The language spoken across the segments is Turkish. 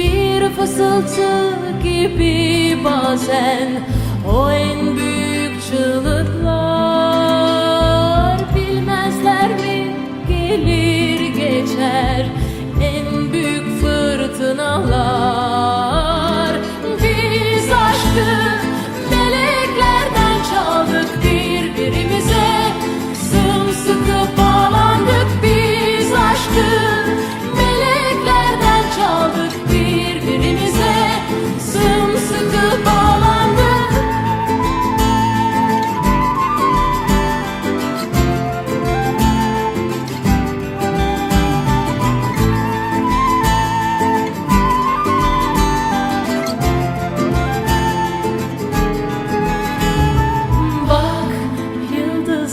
bir fısıltı gibi bazen. O en büyük çığlıklar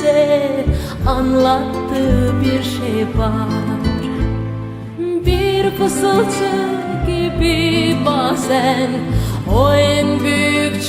bize anlattığı bir şey var. Bir fısıltı gibi bazen o en büyük